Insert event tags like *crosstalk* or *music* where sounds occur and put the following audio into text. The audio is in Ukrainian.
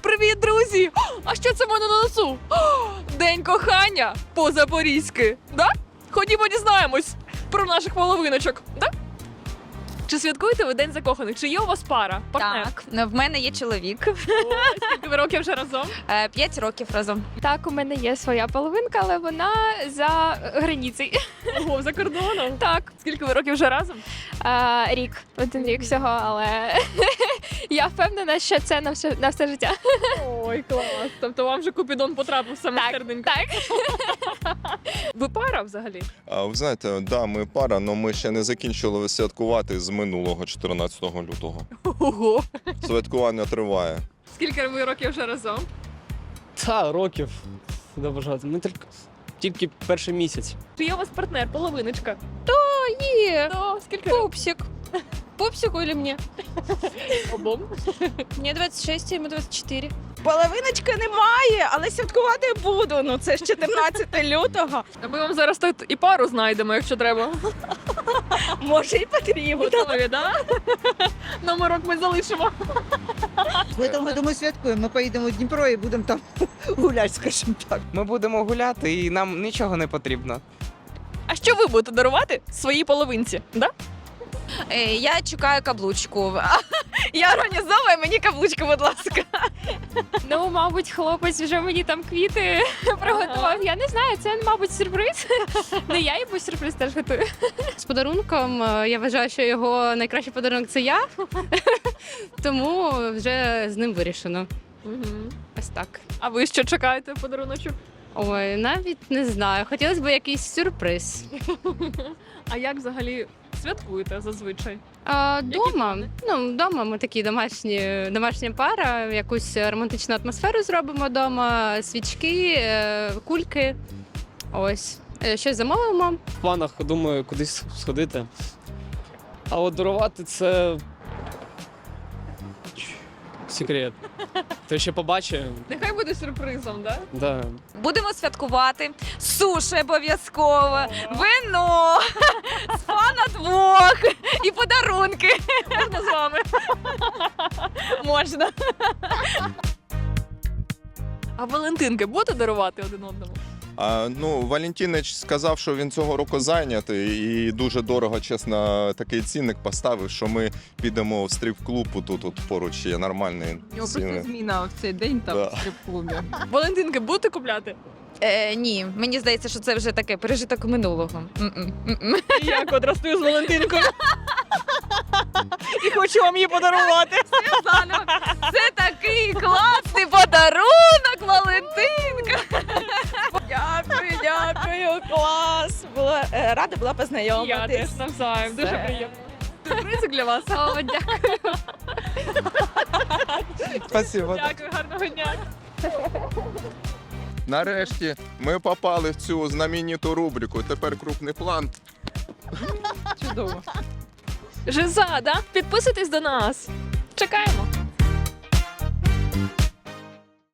Привіт, друзі! А що це в мене на носу? День кохання по-запорізьки. Да? Ходімо дізнаємось про наших половиночок. Да? Чи святкуєте ви день закоханих? Чи є у вас пара? Партнер? Так, ну, в мене є чоловік. О, скільки ви років вже разом? *laughs* Е, П'ять років разом. Так, у мене є своя половинка, але вона за границею. Ого, за кордоном. Так, Скільки ви років вже разом? а, рік, один рік всього, але я впевнена, що це на все, на все життя. Ой, клас. Тобто вам вже Купідон потрапив саме Так, серденько. так. *laughs* Ви пара взагалі? А ви знаєте, да, ми пара, але ми ще не закінчили святкувати з минулого 14 лютого. Ого. Святкування триває. Скільки ви років вже разом? Та, років. Не бажати. Ми тільки, тільки перший місяць. Чи є у вас партнер, половиночка? Є. То скільки років? Пупсик. *laughs* Пупсику или мне? обом? Мне 26, ему 24. Половиночки немає, але святкувати буду. Ну це ж 14 *laughs* лютого. А ми вам зараз тут і пару знайдемо, якщо треба. Може і потрібно. Готові, да? Номерок ми залишимо. В этом году ми святкуємо. Ми поїдемо в Дніпро і будемо там *laughs* гуляти, скажімо так. Ми будемо гуляти і нам нічого не потрібно. А що ви будете дарувати своїй половинці? Да? Е, Я чекаю каблучку. *laughs* Я організовую мені каблучку, будь ласка. Ну, мабуть, хлопець вже мені там квіти *laughs* приготував. Я не знаю, це, мабуть, сюрприз. *laughs* Ну, я йому сюрприз теж готую. з подарунком. Е, Я вважаю, що його найкращий подарунок це я. Тому вже з ним вирішено. Угу. Ось так. А ви що чекаєте подаруночок? Ой, навіть не знаю. Хотілося б якийсь сюрприз. А як взагалі святкуєте зазвичай? А, дома, ну, дома ми такі домашні, домашня пара, якусь романтичну атмосферу зробимо вдома, свічки, е, кульки. Ось. Е, Щось замовимо. В планах, думаю, кудись сходити. А от дарувати це. Секрет. То ще побачимо. Нехай буде сюрпризом, да? Да. Будемо святкувати. Суші обов'язково, вино, *laughs* спа на двох і подарунки. Можна з вами? Можна. А Валентинки будете дарувати один одному? А, ну, Валентинич сказав, що він цього року зайнятий і дуже дорого, чесно, такий цінник поставив, що ми підемо в стріп-клуб, тут, тут поруч є нормальний ціни. зміна в цей день там, Да. в стрип-клубі. *laughs* Валентинки будете купляти? Е, ні, мені здається, що це вже таке пережиток минулого. М-м, м-м. Я контрастую з Валентинкою. *laughs* І хочу вам її подарувати. Це клас. Була е, рада була Я познайомитись. теж навзаєм. Дуже приємно. Сюрпризик для вас. О, дякую. Спасибо. Дякую, гарного дня. Нарешті ми попали в цю знамениту рубрику. Тепер крупний план. Чудово. Жиза, да? Підписуйтесь до нас. Чекаємо.